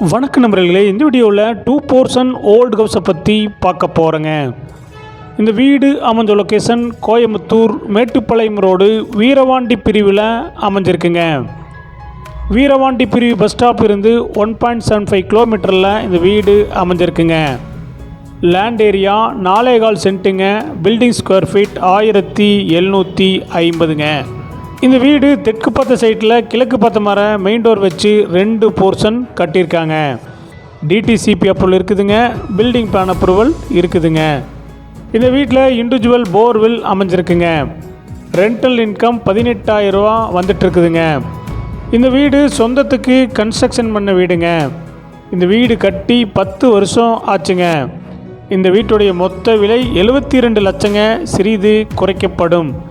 வணக்க நண்பர்களே இந்த வீடியோவில் டூ போர்ஷன் ஓல்டு ஹவுஸை பற்றி பார்க்க போகிறேங்க இந்த வீடு அமைஞ்ச லொக்கேஷன் கோயம்புத்தூர் மேட்டுப்பாளையம் ரோடு வீரவாண்டி பிரிவில் அமைஞ்சிருக்குங்க. வீரவாண்டி பிரிவு பஸ் ஸ்டாப் இருந்து ஒன் பாயிண்ட் செவன் ஃபைவ் கிலோமீட்டரில் இந்த வீடு அமைஞ்சிருக்குங்க. லேண்ட் ஏரியா நாலேகால் சென்ட்டுங்க பில்டிங் ஸ்கொயர் ஃபீட் ஆயிரத்தி எழுநூற்றி ஐம்பதுங்க. இந்த வீடு தெற்கு பார்த்த சைட்டில் கிழக்கு பார்த்த மாதிரி மெயின் டோர் வச்சு ரெண்டு போர்ஷன் கட்டியிருக்காங்க. டிடிசிபி அப்ரூவல் இருக்குதுங்க. பில்டிங் பிளான் அப்ரூவல் இருக்குதுங்க. இந்த வீட்டில் இண்டிவிஜுவல் போர்வெல் அமைஞ்சிருக்குங்க. ரெண்டல் இன்கம் பதினெட்டாயிரரூவா ரூபா இந்த வீடு சொந்தத்துக்கு கன்ஸ்ட்ரக்ஷன் பண்ண வீடுங்க. இந்த வீடு கட்டி பத்து வருஷம் ஆச்சுங்க. இந்த வீட்டுடைய மொத்த விலை எழுபத்தி ரெண்டு லட்சங்க. சிறிது குறைக்கப்படும்.